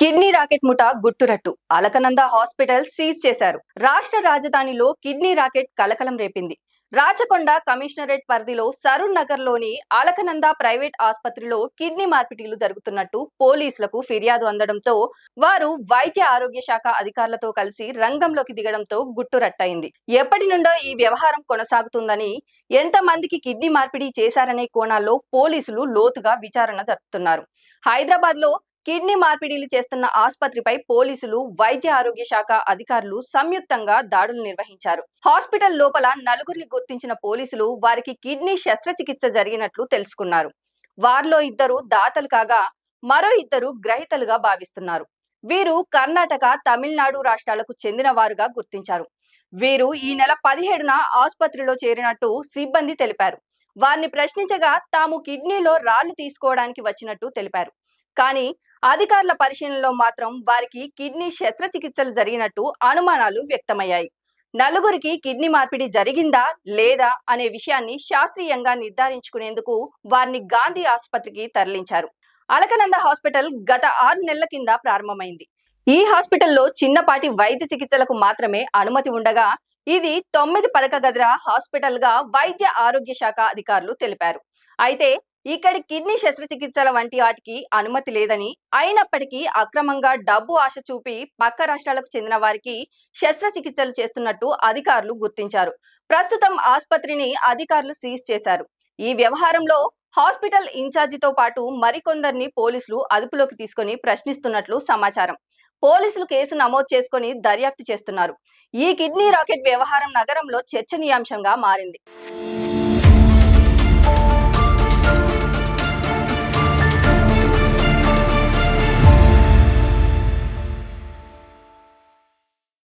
Kidney racket ముఠా గుట్టురట్టు. Alaknanda hospital seize చేశారు. రాష్ట్ర రాజధానిలో కిడ్నీ రాకెట్ కలకలం రేపింది. రాచకొండ కమిషనరేట్ పరిధిలో సరూర్ నగర్లోని అలకనంద ప్రైవేట్ ఆసుపత్రిలో కిడ్నీ మార్పిడిలు జరుగుతున్నట్టు పోలీసులకు ఫిర్యాదు అందడంతో వారు వైద్య ఆరోగ్య శాఖ అధికారులతో కలిసి రంగంలోకి దిగడంతో గుట్టురట్టయింది. ఎప్పటి నుండో ఈ వ్యవహారం కొనసాగుతుందని ఎంత మందికి కిడ్నీ మార్పిడి చేశారనే కోణాల్లో పోలీసులు లోతుగా విచారణ జరుపుతున్నారు. హైదరాబాద్లో కిడ్నీ మార్పిడిలు చేస్తున్న ఆసుపత్రిపై పోలీసులు వైద్య ఆరోగ్య శాఖ అధికారులు సంయుక్తంగా దాడులు నిర్వహించారు. హాస్పిటల్ లోపల నలుగురిని గుర్తించిన పోలీసులు వారికి కిడ్నీ శస్త్రచికిత్స జరిగినట్లు తెలుసుకున్నారు. వారిలో ఇద్దరు దాతలు కాగా మరో ఇద్దరు గ్రహీతలుగా భావిస్తున్నారు. వీరు కర్ణాటక తమిళనాడు రాష్ట్రాలకు చెందిన వారుగా గుర్తించారు. వీరు ఈ నెల పదిహేడున ఆసుపత్రిలో చేరినట్టు సిబ్బంది తెలిపారు. వారిని ప్రశ్నించగా తాము కిడ్నీలో రాళ్ళు తీసుకోవడానికి వచ్చినట్టు తెలిపారు. కానీ అధికారుల పరిశీలనలో మాత్రం వారికి కిడ్నీ శస్త్రచికిత్సలు జరిగినట్టు అనుమానాలు వ్యక్తమయ్యాయి. నలుగురికి కిడ్నీ మార్పిడి జరిగిందా లేదా అనే విషయాన్ని శాస్త్రీయంగా నిర్ధారించుకునేందుకు వారిని గాంధీ ఆసుపత్రికి తరలించారు. అలకనంద హాస్పిటల్ గత ఆరు నెలల కింద ప్రారంభమైంది. ఈ హాస్పిటల్లో చిన్నపాటి వైద్య చికిత్సలకు మాత్రమే అనుమతి ఉండగా ఇది తొమ్మిది పడక గదుల హాస్పిటల్గా వైద్య ఆరోగ్య శాఖ అధికారులు తెలిపారు. అయితే ఇక్కడి కిడ్నీ శస్త్రచికిత్సల వంటి వాటికి అనుమతి లేదని అయినప్పటికీ అక్రమంగా డబ్బు ఆశ చూపి పక్క రాష్ట్రాలకు చెందిన వారికి శస్త్రచికిత్సలు చేస్తున్నట్టు అధికారులు గుర్తించారు. ప్రస్తుతం ఆసుపత్రిని అధికారులు సీజ్ చేశారు. ఈ వ్యవహారంలో హాస్పిటల్ ఇన్ఛార్జితో పాటు మరికొందరిని పోలీసులు అదుపులోకి తీసుకొని ప్రశ్నిస్తున్నట్లు సమాచారం. పోలీసులు కేసు నమోదు చేసుకొని దర్యాప్తు చేస్తున్నారు. ఈ కిడ్నీ రాకెట్ వ్యవహారం నగరంలో చర్చనీయాంశంగా మారింది.